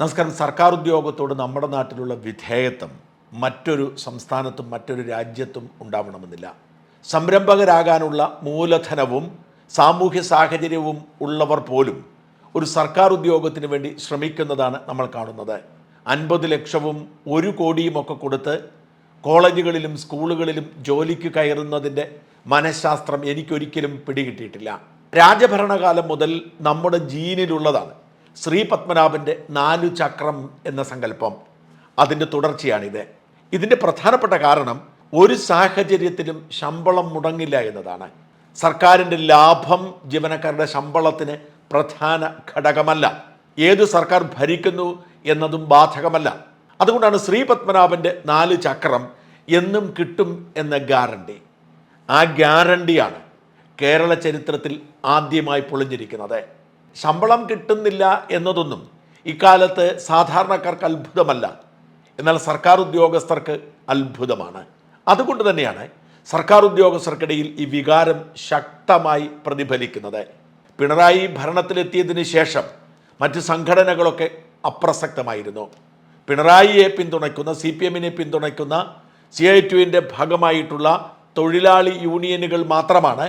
നമസ്കാരം. സർക്കാർ ഉദ്യോഗത്തോട് നമ്മുടെ നാട്ടിലുള്ള വിധേയത്വം മറ്റൊരു സംസ്ഥാനത്തും മറ്റൊരു രാജ്യത്തും ഉണ്ടാവണമെന്നില്ല. സംരംഭകരാകാനുള്ള മൂലധനവും സാമൂഹ്യ സാഹചര്യവും ഉള്ളവർ പോലും ഒരു സർക്കാർ ഉദ്യോഗത്തിന് വേണ്ടി ശ്രമിക്കുന്നതാണ് നമ്മൾ കാണുന്നത്. അൻപത് ലക്ഷവും ഒരു കോടിയും ഒക്കെ കൊടുത്ത് കോളേജുകളിലും സ്കൂളുകളിലും ജോലിക്ക് കയറുന്നതിന്റെ മനഃശാസ്ത്രം എനിക്കൊരിക്കലും പിടികിട്ടിയിട്ടില്ല. രാജഭരണകാലം മുതൽ നമ്മുടെ ജീനിലുള്ളതാണ്. ശ്രീ പത്മനാഭന്റെ നാലു ചക്രം എന്ന സങ്കല്പം. അതിന്റെ തുടർച്ചയാണിത്. ഇതിന്റെ പ്രധാനപ്പെട്ട കാരണം ഒരു സാഹചര്യത്തിലും ശമ്പളം മുടങ്ങില്ല എന്നതാണ്. സർക്കാരിന്റെ ലാഭം ജീവനക്കാരുടെ ശമ്പളത്തിന് പ്രധാന ഘടകമല്ല. ഏത് സർക്കാർ ഭരിക്കുന്നു എന്നതും ബാധകമല്ല. അതുകൊണ്ടാണ് ശ്രീ പത്മനാഭന്റെ നാല് ചക്രം എന്നും കിട്ടും എന്ന ഗ്യാരണ്ടി. ആ ഗ്യാരണ്ടിയാണ് കേരള ചരിത്രത്തിൽ ആദ്യമായി പൊളിഞ്ഞിരിക്കുന്നത്. ശമ്പളം കിട്ടുന്നില്ല എന്നതൊന്നും ഇക്കാലത്ത് സാധാരണക്കാർക്ക് അത്ഭുതമല്ല. എന്നാൽ സർക്കാർ ഉദ്യോഗസ്ഥർക്ക് അത്ഭുതമാണ്. അതുകൊണ്ട് തന്നെയാണ് സർക്കാർ ഉദ്യോഗസ്ഥർക്കിടയിൽ ഈ വികാരം ശക്തമായി പ്രതിഫലിക്കുന്നത്. പിണറായി ഭരണത്തിലെത്തിയതിന് ശേഷം മറ്റ് സംഘടനകളൊക്കെ അപ്രസക്തമായിരുന്നു. പിണറായിയെ പിന്തുണയ്ക്കുന്ന സി പി എമ്മിനെ പിന്തുണയ്ക്കുന്ന സി ഐ ടുവിന്റെ ഭാഗമായിട്ടുള്ള തൊഴിലാളി യൂണിയനുകൾ മാത്രമാണ്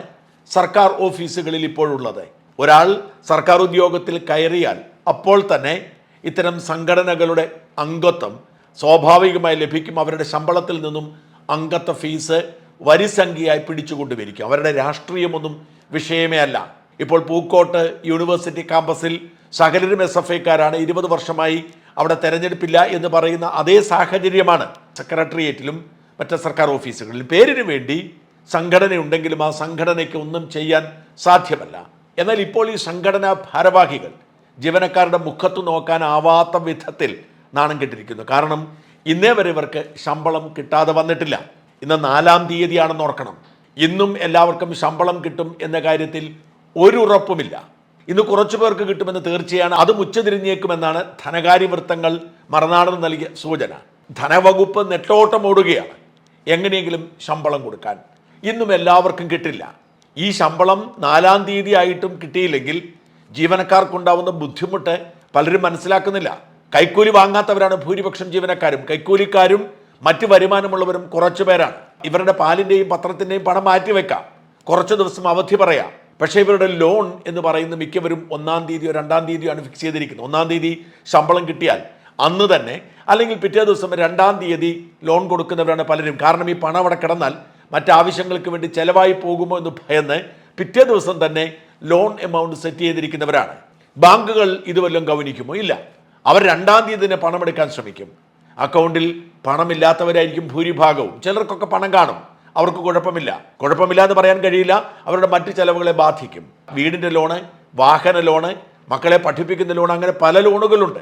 സർക്കാർ ഓഫീസുകളിൽ ഇപ്പോഴുള്ളത് ഒരാൾ സർക്കാർ ഉദ്യോഗത്തിൽ കയറിയാൽ അപ്പോൾ തന്നെ ഇത്തരം സംഘടനകളുടെ അംഗത്വം സ്വാഭാവികമായി ലഭിക്കും. അവരുടെ ശമ്പളത്തിൽ നിന്നും അംഗത്വ ഫീസ് വരിസംഖ്യയായി പിടിച്ചുകൊണ്ടുവരിക്കും. അവരുടെ രാഷ്ട്രീയമൊന്നും വിഷയമേ അല്ല. ഇപ്പോൾ പൂക്കോട്ട് യൂണിവേഴ്സിറ്റി ക്യാമ്പസിൽ സകലരും എസ് എഫ് ഐക്കാരാണ് ഇരുപത് വർഷമായി അവിടെ തെരഞ്ഞെടുപ്പില്ല എന്ന് പറയുന്ന അതേ സാഹചര്യമാണ് സെക്രട്ടേറിയറ്റിലും മറ്റ് സർക്കാർ ഓഫീസുകളിലും. പേരിന് വേണ്ടി സംഘടനയുണ്ടെങ്കിലും ആ സംഘടനയ്ക്ക് ഒന്നും ചെയ്യാൻ സാധ്യമല്ല. എന്നാൽ ഇപ്പോൾ ഈ സംഘടനാ ഭാരവാഹികൾ ജീവനക്കാരുടെ മുഖത്ത് നോക്കാനാവാത്ത വിധത്തിൽ നാണം കെട്ടിരിക്കുന്നു. കാരണം ഇന്നേ വരെ ഇവർക്ക് ശമ്പളം കിട്ടാതെ വന്നിട്ടില്ല. ഇന്ന് നാലാം തീയതിയാണെന്ന് ഓർക്കണം. ഇന്നും എല്ലാവർക്കും ശമ്പളം കിട്ടും എന്ന കാര്യത്തിൽ ഒരു ഉറപ്പുമില്ല. ഇന്ന് കുറച്ചു പേർക്ക് കിട്ടുമെന്ന് തീർച്ചയാണ്. അതും ഉച്ചതിരിഞ്ഞേക്കുമെന്നാണ് ധനകാര്യ വൃത്തങ്ങൾ മറുനാടിന് നൽകിയ സൂചന. ധനവകുപ്പ് നെട്ടോട്ടം ഓടുകയാണ് എങ്ങനെയെങ്കിലും ശമ്പളം കൊടുക്കാൻ. ഇന്നും എല്ലാവർക്കും കിട്ടില്ല. ഈ ശമ്പളം നാലാം തീയതി ആയിട്ടും കിട്ടിയില്ലെങ്കിൽ ജീവനക്കാർക്കുണ്ടാവുന്ന ബുദ്ധിമുട്ട് പലരും മനസ്സിലാക്കുന്നില്ല. കൈക്കൂലി വാങ്ങാത്തവരാണ് ഭൂരിപക്ഷം ജീവനക്കാരും. കൈക്കൂലിക്കാരും മറ്റ് വരുമാനമുള്ളവരും കുറച്ചു പേരാണ്. ഇവരുടെ പാലിന്റെയും പത്രത്തിന്റെയും പണം മാറ്റിവെക്കാം. കുറച്ച് ദിവസം അവധി പറയാം. പക്ഷേ ഇവരുടെ ലോൺ എന്ന് പറയുന്ന മിക്കവരും ഒന്നാം തീയതിയോ രണ്ടാം തീയതിയോ ആണ് ഫിക്സ് ചെയ്തിരിക്കുന്നത്. ഒന്നാം തീയതി ശമ്പളം കിട്ടിയാൽ അന്ന് തന്നെ അല്ലെങ്കിൽ പിറ്റേ ദിവസം രണ്ടാം തീയതി ലോൺ കൊടുക്കുന്നവരാണ് പലരും. കാരണം ഈ പണം അവിടെ കിടന്നാൽ മറ്റാവശ്യങ്ങൾക്ക് വേണ്ടി ചെലവായി പോകുമോ എന്ന് ഭയന്ന് പിറ്റേ ദിവസം തന്നെ ലോൺ എമൗണ്ട് സെറ്റ് ചെയ്തിരിക്കുന്നവരാണ്. ബാങ്കുകൾ ഇതുവല്ലം വല്ലതും ഗവനിക്കുമോ ഇല്ല. അവർ രണ്ടാം തീയതി തന്നെ പണമെടുക്കാൻ ശ്രമിക്കും. അക്കൗണ്ടിൽ പണമില്ലാത്തവരായിരിക്കും ഭൂരിഭാഗവും. ചിലർക്കൊക്കെ പണം കാണും. അവർക്ക് കുഴപ്പമില്ല. കുഴപ്പമില്ല എന്ന് പറയാൻ കഴിയില്ല. അവരുടെ മറ്റ് ചെലവുകളെ ബാധിക്കും. വീടിന്റെ ലോണ് വാഹന ലോണ് മക്കളെ പഠിപ്പിക്കുന്ന ലോൺ അങ്ങനെ പല ലോണുകളുണ്ട്.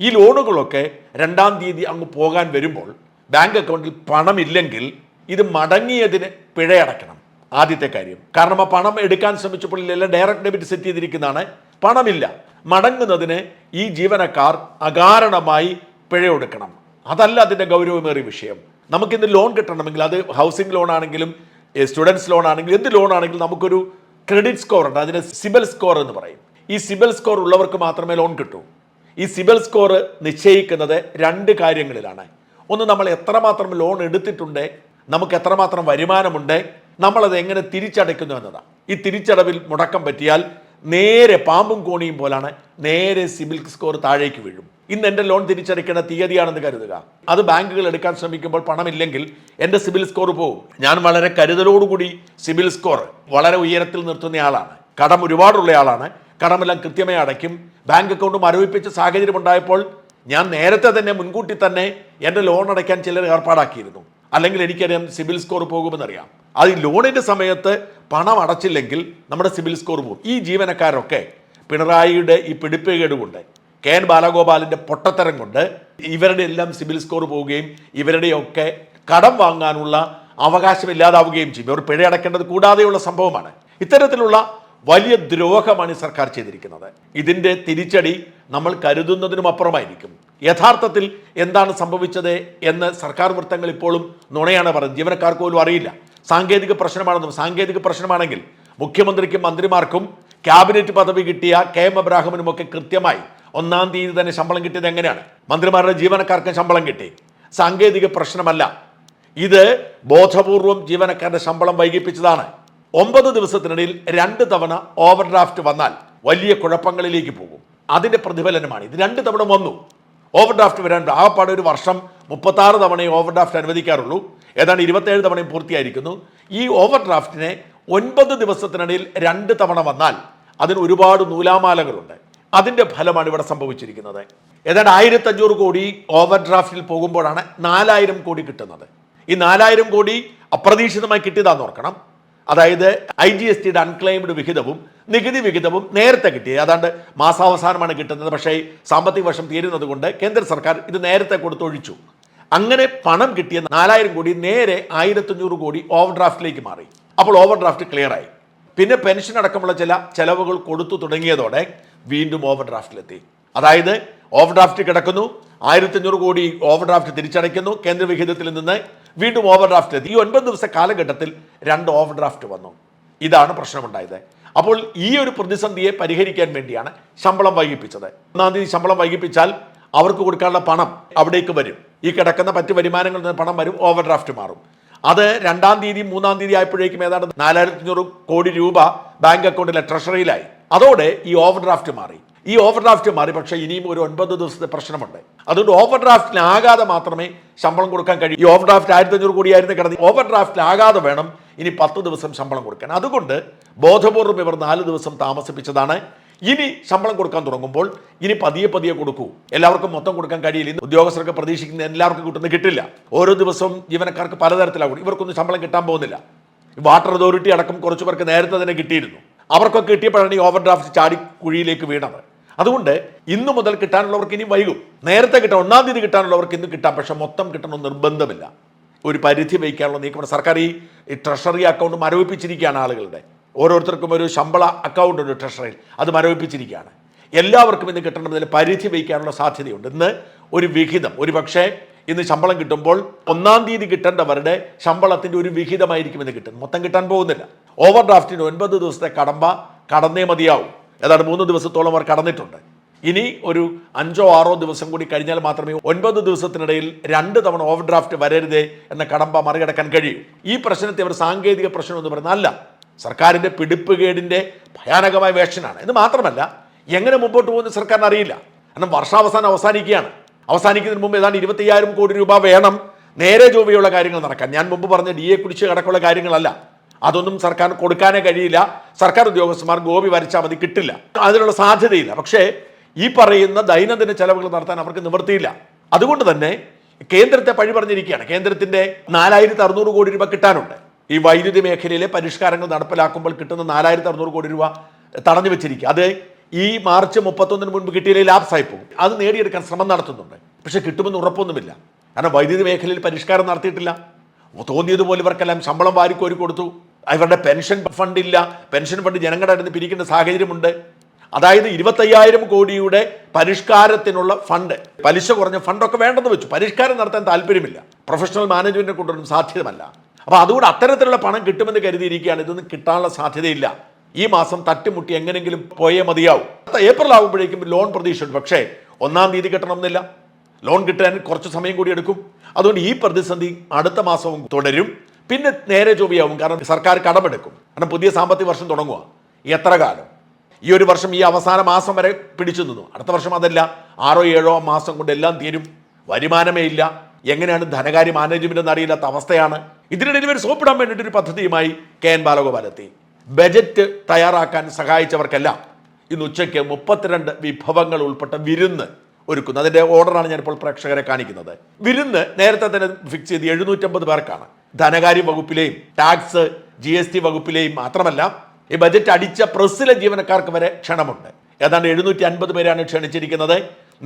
ഈ ലോണുകളൊക്കെ രണ്ടാം തീയതി അങ്ങ് പോകാൻ വരുമ്പോൾ ബാങ്ക് അക്കൗണ്ടിൽ പണമില്ലെങ്കിൽ ഇത് മടങ്ങിയതിന് പിഴയടക്കണം. ആദ്യത്തെ കാര്യം. കാരണം ആ പണം എടുക്കാൻ ശ്രമിച്ചപ്പോൾ എല്ലാം ഡയറക്റ്റ് ഡെബിറ്റ് സെറ്റ് ചെയ്തിരിക്കുന്നതാണ്. പണമില്ല. മടങ്ങുന്നതിന് ഈ ജീവനക്കാർ അകാരണമായി പിഴയൊടുക്കണം. അതല്ല അതിന്റെ ഗൗരവമേറിയ വിഷയം. നമുക്കിന്ന് ലോൺ കിട്ടണമെങ്കിൽ അത് ഹൗസിംഗ് ലോൺ ആണെങ്കിലും സ്റ്റുഡൻസ് ലോൺ ആണെങ്കിലും എന്ത് ലോൺ ആണെങ്കിലും നമുക്കൊരു ക്രെഡിറ്റ് സ്കോർ ഉണ്ട്. അതിന് സിബൽ സ്കോർ എന്ന് പറയും. ഈ സിബൽ സ്കോർ ഉള്ളവർക്ക് മാത്രമേ ലോൺ കിട്ടൂ. ഈ സിബൽ സ്കോർ നിശ്ചയിക്കുന്നത് രണ്ട് കാര്യങ്ങളിലാണ്. ഒന്ന് നമ്മൾ എത്രമാത്രം ലോൺ എടുത്തിട്ടുണ്ട് നമുക്ക് എത്രമാത്രം വരുമാനമുണ്ട് നമ്മളത് എങ്ങനെ തിരിച്ചടയ്ക്കുന്നു എന്നതാണ്. ഈ തിരിച്ചടവിൽ മുടക്കം പറ്റിയാൽ നേരെ പാമ്പും കോണിയും പോലാണ് നേരെ സിബിൽ സ്കോർ താഴേക്ക് വീഴും. ഇന്ന് എന്റെ ലോൺ തിരിച്ചടയ്ക്കേണ്ട തീയതിയാണെന്ന് കരുതുക. അത് ബാങ്കുകൾ എടുക്കാൻ ശ്രമിക്കുമ്പോൾ പണമില്ലെങ്കിൽ എന്റെ സിബിൽ സ്കോർ പോകും ഞാൻ വളരെ കരുതലോടുകൂടി സിബിൽ സ്കോർ വളരെ ഉയരത്തിൽ നിർത്തുന്ന ആളാണ്. കടം ഒരുപാടുള്ള ആളാണ്. കടമെല്ലാം കൃത്യമായി അടയ്ക്കും. ബാങ്ക് അക്കൗണ്ട് മരവിപ്പിച്ച സാഹചര്യം ഉണ്ടായപ്പോൾ ഞാൻ നേരത്തെ തന്നെ മുൻകൂട്ടി തന്നെ എന്റെ ലോൺ അടയ്ക്കാൻ ചിലർ ഏർപ്പാടാക്കിയിരുന്നു. അല്ലെങ്കിൽ എനിക്കറിയാം സിബിൽ സ്കോർ പോകുമെന്നറിയാം. അത് ലോണിന്റെ സമയത്ത് പണം അടച്ചില്ലെങ്കിൽ നമ്മുടെ സിബിൽ സ്കോർ പോകും. ഈ ജീവനക്കാരൊക്കെ പിണറായിയുടെ ഈ പിടിപ്പുകേട് കൊണ്ട് കെ എൻ ബാലഗോപാലിന്റെ പൊട്ടത്തരം കൊണ്ട് ഇവരുടെ എല്ലാം സിബിൽ സ്കോർ പോവുകയും ഇവരുടെയൊക്കെ കടം വാങ്ങാനുള്ള അവകാശം ഇല്ലാതാവുകയും ചെയ്യും. ഇവർ പിഴ അടയ്ക്കേണ്ടത് കൂടാതെയുള്ള സംഭവമാണ്. ഇത്തരത്തിലുള്ള വലിയ ദ്രോഹമാണ് ഈ സർക്കാർ ചെയ്തിരിക്കുന്നത്. ഇതിന്റെ തിരിച്ചടി നമ്മൾ കരുതുന്നതിനും അപ്പുറമായിരിക്കും. യഥാർത്ഥത്തിൽ എന്താണ് സംഭവിച്ചത് എന്ന് സർക്കാർ വൃത്തങ്ങൾ ഇപ്പോഴും നുണയാണ് പറയുന്നത്. ജീവനക്കാർക്ക് പോലും അറിയില്ല. സാങ്കേതിക പ്രശ്നമാണെന്നും സാങ്കേതിക പ്രശ്നമാണെങ്കിൽ മുഖ്യമന്ത്രിക്കും മന്ത്രിമാർക്കും ക്യാബിനറ്റ് പദവി കിട്ടിയ കെ എം അബ്രാഹിമിനുമൊക്കെ കൃത്യമായി ഒന്നാം തീയതി തന്നെ ശമ്പളം കിട്ടിയത് എങ്ങനെയാണ്? മന്ത്രിമാരുടെ ജീവനക്കാർക്കും ശമ്പളം കിട്ടി. സാങ്കേതിക പ്രശ്നമല്ല. ഇത് ബോധപൂർവം ജീവനക്കാരുടെ ശമ്പളം വൈകിപ്പിച്ചതാണ്. ഒമ്പത് ദിവസത്തിനിടയിൽ രണ്ട് തവണ ഓവർഡ്രാഫ്റ്റ് വന്നാൽ വലിയ കുഴപ്പങ്ങളിലേക്ക് പോകും. അതിന്റെ പ്രതിഫലനമാണ്. ഇത് രണ്ട് തവണ വന്നു. ഓവർ ഡ്രാഫ്റ്റ് വരാൻ ആകപ്പാടെ ഒരു വർഷം മുപ്പത്താറ് തവണയും ഓവർ ഡ്രാഫ്റ്റ് അനുവദിക്കാറുള്ളൂ. ഏതാണ്ട് ഇരുപത്തേഴ് തവണയും പൂർത്തിയായിരിക്കുന്നു. ഈ ഓവർ ഡ്രാഫ്റ്റിനെ ഒൻപത് ദിവസത്തിനിടയിൽ രണ്ട് തവണ വന്നാൽ അതിന് ഒരുപാട് നൂലാമാലകളുണ്ട്. അതിന്റെ ഫലമാണ് ഇവിടെ സംഭവിച്ചിരിക്കുന്നത്. ഏതാണ്ട് ആയിരത്തി അഞ്ഞൂറ് കോടി ഓവർ ഡ്രാഫ്റ്റിൽ പോകുമ്പോഴാണ് നാലായിരം കോടി കിട്ടുന്നത്. ഈ നാലായിരം കോടി അപ്രതീക്ഷിതമായി കിട്ടിയതാന്ന് ഓർക്കണം. അതായത് ഐ ജി എസ് ടിയുടെ അൺക്ലെയിംഡ് വിഹിതവും നികുതി വിഹിതവും നേരത്തെ കിട്ടി. ഏതാണ്ട് മാസാവസാനമാണ് കിട്ടുന്നത്. പക്ഷേ സാമ്പത്തിക വർഷം തീരുന്നത് കൊണ്ട് കേന്ദ്ര സർക്കാർ ഇത് നേരത്തെ കൊടുത്തൊഴിച്ചു അങ്ങനെ പണം കിട്ടിയ നാലായിരം കോടി നേരെ ആയിരത്തഞ്ഞൂറ് കോടി ഓവർ ഡ്രാഫ്റ്റിലേക്ക് മാറി. അപ്പോൾ ഓവർ ഡ്രാഫ്റ്റ് ക്ലിയർ ആയി പിന്നെ പെൻഷൻ അടക്കമുള്ള ചില ചെലവുകൾ കൊടുത്തു തുടങ്ങിയതോടെ വീണ്ടും ഓവർ ഡ്രാഫ്റ്റിലെത്തി അതായത് ഓവർ ഡ്രാഫ്റ്റ് കിടക്കുന്നു ആയിരത്തഞ്ഞൂറ് കോടി ഓവർ ഡ്രാഫ്റ്റ് തിരിച്ചടയ്ക്കുന്നു കേന്ദ്ര വിഹിതത്തിൽ നിന്ന് വീണ്ടും ഓവർ ഡ്രാഫ്റ്റ് എത്തി ഈ ഒൻപത് ദിവസ കാലഘട്ടത്തിൽ രണ്ട് ഓവർ ഡ്രാഫ്റ്റ് വന്നു. ഇതാണ് പ്രശ്നമുണ്ടായത്. അപ്പോൾ ഈ ഒരു പ്രതിസന്ധിയെ പരിഹരിക്കാൻ വേണ്ടിയാണ് ശമ്പളം വൈകിപ്പിച്ചത്. ഒന്നാം തീയതി ശമ്പളം വൈകിപ്പിച്ചാൽ അവർക്ക് കൊടുക്കാനുള്ള പണം അവിടേക്ക് വരും. ഈ കിടക്കുന്ന മറ്റ് വരുമാനങ്ങളിൽ നിന്ന് പണം വരും ഓവർ ഡ്രാഫ്റ്റ് മാറും. അത് രണ്ടാം തീയതി മൂന്നാം തീയതി ആയപ്പോഴേക്കും ഏതാണ്ട് നാലായിരത്തി അഞ്ഞൂറ് കോടി രൂപ ബാങ്ക് അക്കൗണ്ടിലെ ട്രഷറിയിലായി അതോടെ ഈ ഓവർ ഡ്രാഫ്റ്റ് മാറി. ഈ ഓവർ ഡ്രാഫ്റ്റ് മാറി പക്ഷേ ഇനിയും ഒരു ഒൻപത് ദിവസത്തെ പ്രശ്നമുണ്ട്. അതുകൊണ്ട് ഓവർ ഡ്രാഫ്റ്റിലാകാതെ മാത്രമേ ശമ്പളം കൊടുക്കാൻ കഴിയൂ. ഈ ഓവർ ഡ്രാഫ്റ്റ് ആയിരത്തി അഞ്ഞൂറ് കോടിയായിരുന്നു കിടന്ന് ഓവർ ഡ്രാഫ്റ്റിലാകാതെ വേണം ഇനി പത്ത് ദിവസം ശമ്പളം കൊടുക്കാൻ. അതുകൊണ്ട് ബോധപൂർവം ഇവർ നാല് ദിവസം താമസിപ്പിച്ചതാണ്. ഇനി ശമ്പളം കൊടുക്കാൻ തുടങ്ങുമ്പോൾ ഇനി പതിയെ പതിയെ കൊടുക്കൂ. എല്ലാവർക്കും മൊത്തം കൊടുക്കാൻ കഴിയില്ല. ഉദ്യോഗസ്ഥർക്ക് പ്രതീക്ഷിക്കുന്ന എല്ലാവർക്കും കിട്ടുന്ന കിട്ടില്ല. ഓരോ ദിവസവും ജീവനക്കാർക്ക് പലതരത്തിലാകും. ഇവർക്കൊന്നും ശമ്പളം കിട്ടാൻ പോകുന്നില്ല. വാട്ടർ അതോറിറ്റി അടക്കം കുറച്ച് പേർക്ക് നേരത്തെ തന്നെ കിട്ടിയിരുന്നു. അവർക്കൊക്കെ കിട്ടിയപ്പോഴാണ് ഈ ഓവർ ഡ്രാഫ്റ്റ് ചാടി കുഴിയിലേക്ക് വീണത്. അതുകൊണ്ട് ഇന്നു മുതൽ കിട്ടാനുള്ളവർക്ക് ഇനി വൈകും. നേരത്തെ കിട്ടാൻ ഒന്നാം തീയതി കിട്ടാനുള്ളവർക്ക് ഇന്ന് കിട്ടാം. പക്ഷെ മൊത്തം കിട്ടണമെന്ന് നിർബന്ധമില്ല. ഒരു പരിധി വയ്ക്കാനുള്ള നീക്കമാണ്. സർക്കാർ ഈ ട്രഷറി അക്കൗണ്ട് മരവിപ്പിച്ചിരിക്കുകയാണ് ആളുകളുടെ. ഓരോരുത്തർക്കും ഒരു ശമ്പള അക്കൗണ്ട് ഉണ്ട് ട്രഷറിയിൽ അത് മരവിപ്പിച്ചിരിക്കുകയാണ്. എല്ലാവർക്കും ഇന്ന് കിട്ടേണ്ടതിൽ പരിധി വയ്ക്കാനുള്ള സാധ്യതയുണ്ട്. ഇന്ന് ഒരു വിഹിതം. ഒരു പക്ഷേ ഇന്ന് ശമ്പളം കിട്ടുമ്പോൾ ഒന്നാം തീയതി കിട്ടേണ്ടവരുടെ ശമ്പളത്തിന്റെ ഒരു വിഹിതമായിരിക്കും ഇന്ന് കിട്ടുന്നത്. മൊത്തം കിട്ടാൻ പോകുന്നില്ല. ഓവർ ഡ്രാഫ്റ്റിന് ഒൻപത് ദിവസത്തെ കടമ്പ കടന്നേ മതിയാവും. ഏതാണ്ട് മൂന്ന് ദിവസത്തോളം അവർ കടന്നിട്ടുണ്ട്. ഇനി ഒരു അഞ്ചോ ആറോ ദിവസം കൂടി കഴിഞ്ഞാൽ മാത്രമേ ഒൻപത് ദിവസത്തിനിടയിൽ രണ്ട് തവണ ഓവർ ഡ്രാഫ്റ്റ് വരരുതേ എന്ന കടമ്പ മറികടക്കാൻ കഴിയൂ. ഈ പ്രശ്നത്തെ അവർ സാങ്കേതിക പ്രശ്നം എന്ന് പറയുന്നത് അല്ല. സർക്കാരിന്റെ പിടിപ്പുകേടിന്റെ ഭയാനകമായ വേഷനാണ്. ഇത് മാത്രമല്ല എങ്ങനെ മുമ്പോട്ട് പോകുന്ന സർക്കാരിന് അറിയില്ല കാരണം വർഷാവസാനം അവസാനിക്കുകയാണ്. അവസാനിക്കുന്നതിന് മുമ്പ് ഏതാണ്ട് ഇരുപത്തയ്യായിരം കോടി രൂപ വേണം നേരെ ജോബിയുള്ള കാര്യങ്ങൾ നടക്കാൻ. ഞാൻ മുമ്പ് പറഞ്ഞ ഡി എ കുടിച്ച് അടക്കമുള്ള കാര്യങ്ങളല്ല. അതൊന്നും സർക്കാർ കൊടുക്കാനേ കഴിയില്ല. സർക്കാർ ഉദ്യോഗസ്ഥന്മാർ ഗോപി വരച്ചാൽ മതി കിട്ടില്ല. അതിനുള്ള സാധ്യതയില്ല. പക്ഷേ ഈ പറയുന്ന ദൈനംദിന ചെലവുകൾ നടത്താൻ അവർക്ക് നിവൃത്തിയില്ല. അതുകൊണ്ട് തന്നെ കേന്ദ്രത്തെ പഴി പറഞ്ഞിരിക്കുകയാണ്. കേന്ദ്രത്തിന്റെ നാലായിരത്തി അറുന്നൂറ് കോടി രൂപ കിട്ടാനുണ്ട്. ഈ വൈദ്യുതി മേഖലയിലെ പരിഷ്കാരങ്ങൾ നടപ്പിലാക്കുമ്പോൾ കിട്ടുന്ന നാലായിരത്തി അറുന്നൂറ് കോടി രൂപ തടഞ്ഞു വെച്ചിരിക്കുക. അത് ഈ മാർച്ച് മുപ്പത്തൊന്നിന് മുൻപ് കിട്ടിയില്ലെങ്കിൽ ലാപ്സായി പോകും അത് നേടിയെടുക്കാൻ ശ്രമം നടത്തുന്നുണ്ട്. പക്ഷെ കിട്ടുമെന്ന് ഉറപ്പൊന്നുമില്ല. കാരണം വൈദ്യുതി മേഖലയിൽ പരിഷ്കാരം നടത്തിയിട്ടില്ല. തോന്നിയതുപോലെ ഇവർക്കെല്ലാം ശമ്പളം വാരിക്കോരി കൊടുത്തു. ഇവരുടെ പെൻഷൻ ഫണ്ട് ഇല്ല പെൻഷൻ ഫണ്ട് ജനങ്ങളുടെ അടുത്ത് പിരിക്കേണ്ട സാഹചര്യമുണ്ട്. അതായത് ഇരുപത്തയ്യായിരം കോടിയുടെ പരിഷ്കാരത്തിനുള്ള ഫണ്ട്. പലിശ കുറഞ്ഞ ഫണ്ടൊക്കെ വേണ്ടെന്ന് വെച്ചു. പരിഷ്കാരം നടത്താൻ താല്പര്യമില്ല. പ്രൊഫഷണൽ മാനേജ്മെന്റിനെ കൊണ്ടൊന്നും സാധ്യമല്ല അപ്പോൾ അതുകൊണ്ട് അത്തരത്തിലുള്ള പണം കിട്ടുമെന്ന് കരുതിയിരിക്കുകയാണ്. ഇതൊന്നും കിട്ടാനുള്ള സാധ്യതയില്ല. ഈ മാസം തട്ടിമുട്ടി എങ്ങനെങ്കിലും പോയേ മതിയാവും. ഏപ്രിൽ ആകുമ്പോഴേക്കും ലോൺ പ്രതീക്ഷയുണ്ട്. പക്ഷേ ഒന്നാം തീയതി കിട്ടണമെന്നില്ല. ലോൺ കിട്ടാൻ കുറച്ച് സമയം കൂടി എടുക്കും. അതുകൊണ്ട് ഈ പ്രതിസന്ധി അടുത്ത മാസവും തുടരും. പിന്നെ നേരെ ചൊവ്വയാവും. കാരണം സർക്കാർ കടമെടുക്കും. കാരണം പുതിയ സാമ്പത്തിക വർഷം തുടങ്ങുക എത്ര കാലം? ഈ ഒരു വർഷം ഈ അവസാന മാസം വരെ പിടിച്ചു നിന്നു. അടുത്ത വർഷം അതല്ല. ആറോ ഏഴോ മാസം കൊണ്ട് എല്ലാം തീരും. വരുമാനമേ ഇല്ല. എങ്ങനെയാണ് ധനകാര്യ മാനേജ്മെന്റ് എന്ന് അറിയില്ലാത്ത അവസ്ഥയാണ്. ഇതിനിടയിൽ ഒരു സോപ്പിടാൻ വേണ്ടിയിട്ടൊരു പദ്ധതിയുമായി കെ എൻ ബാലഗോപാൽ എത്തി. ബജറ്റ് തയ്യാറാക്കാൻ സഹായിച്ചവർക്കെല്ലാം ഇന്ന് ഉച്ചയ്ക്ക് മുപ്പത്തിരണ്ട് വിഭവങ്ങൾ ഉൾപ്പെട്ട വിരുന്ന് ഒരുക്കുന്നു. അതിന്റെ ഓർഡറാണ് ഞാനിപ്പോൾ പ്രേക്ഷകരെ കാണിക്കുന്നത്. വിരുന്ന് നേരത്തെ തന്നെ ഫിക്സ് ചെയ്ത് എഴുന്നൂറ്റമ്പത് പേർക്കാണ്. ധനകാര്യ വകുപ്പിലെയും ടാക്സ് ജി വകുപ്പിലെയും മാത്രമല്ല ഈ ബജറ്റ് അടിച്ച പ്രസ്സിലെ ജീവനക്കാർക്ക് വരെ ക്ഷണമുണ്ട്. ഏതാണ്ട് എഴുന്നൂറ്റി അൻപത് പേരാണ് ക്ഷണിച്ചിരിക്കുന്നത്.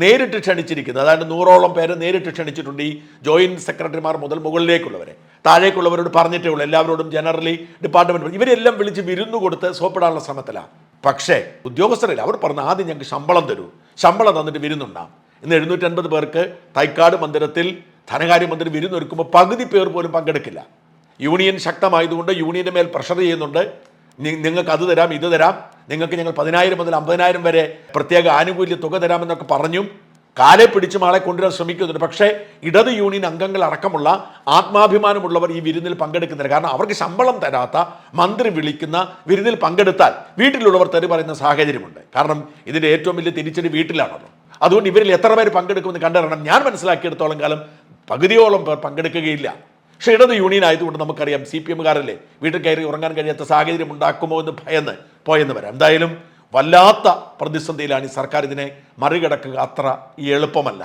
നേരിട്ട് ക്ഷണിച്ചിരിക്കുന്നത്. അതായത് നൂറോളം പേര് നേരിട്ട് ക്ഷണിച്ചിട്ടുണ്ട് ഈ ജോയിന്റ് സെക്രട്ടറിമാർ മുതൽ മുകളിലേക്കുള്ളവരെ. താഴേക്കുള്ളവരോട് പറഞ്ഞിട്ടേ ഉള്ളൂ. എല്ലാവരോടും ജനറലി ഡിപ്പാർട്ട്മെന്റ് ഇവരെല്ലാം വിളിച്ച് വിരുന്നു കൊടുത്ത് സോപ്പിടാനുള്ള ശ്രമത്തിലാണ് പക്ഷേ ഉദ്യോഗസ്ഥരല്ല. അവർ പറഞ്ഞു ആദ്യം ഞങ്ങൾക്ക് ശമ്പളം തരൂ. ശമ്പളം തന്നിട്ട് വിരുന്നുണ്ടാം. ഇന്ന് എഴുന്നൂറ്റൻപത് പേർക്ക് തൈക്കാട് മന്ദിരത്തിൽ ധനകാര്യമന്ത്രി വിരുന്നൊരുക്കുമ്പോൾ പകുതി പേർ പോലും പങ്കെടുക്കില്ല. യൂണിയൻ ശക്തമായതുകൊണ്ട് യൂണിയന്റെ മേൽ പ്രഷർ ചെയ്യുന്നുണ്ട്. നിങ്ങൾക്ക് അത് തരാം ഇത് തരാം. നിങ്ങൾക്ക് ഞങ്ങൾ പതിനായിരം മുതൽ അമ്പതിനായിരം വരെ പ്രത്യേക ആനുകൂല്യ തുക തരാമെന്നൊക്കെ പറഞ്ഞും കാലെ പിടിച്ച് ആളെ കൊണ്ടുവരാൻ ശ്രമിക്കുന്നുണ്ട്. പക്ഷേ ഇടത് യൂണിയൻ അംഗങ്ങൾ അടക്കമുള്ള ആത്മാഭിമാനമുള്ളവർ ഈ വിരുന്നിൽ പങ്കെടുക്കുന്നില്ല. കാരണം അവർക്ക് ശമ്പളം തരാത്ത മന്ത്രി വിളിക്കുന്ന വിരുന്നിൽ പങ്കെടുത്താൽ വീട്ടിലുള്ളവർ തെറി പറയുന്ന സാഹചര്യമുണ്ട്. കാരണം ഇതിന്റെ ഏറ്റവും വലിയ തിരിച്ചടി വീട്ടിലാണല്ലോ അതുകൊണ്ട് ഇവരിൽ എത്ര പേര് പങ്കെടുക്കുമെന്ന് കണ്ടറിയണം. ഞാൻ മനസ്സിലാക്കിയെടുത്തോളം കാലം പകുതിയോളം പേർ പങ്കെടുക്കുകയില്ല. പക്ഷേ ഇടത് യൂണിയൻ ആയതുകൊണ്ട് നമുക്കറിയാം സി പി എമ്മുകാരല്ലേ വീട്ടിൽ കയറി ഉറങ്ങാൻ കഴിയാത്ത സാഹചര്യം ഉണ്ടാക്കുമോ എന്ന് ഭയന്ന് പോയെന്ന് വരാം എന്തായാലും വല്ലാത്ത പ്രതിസന്ധിയിലാണ് ഈ സർക്കാർ ഇതിനെ മറികടക്കുക. അത്ര എളുപ്പമല്ല.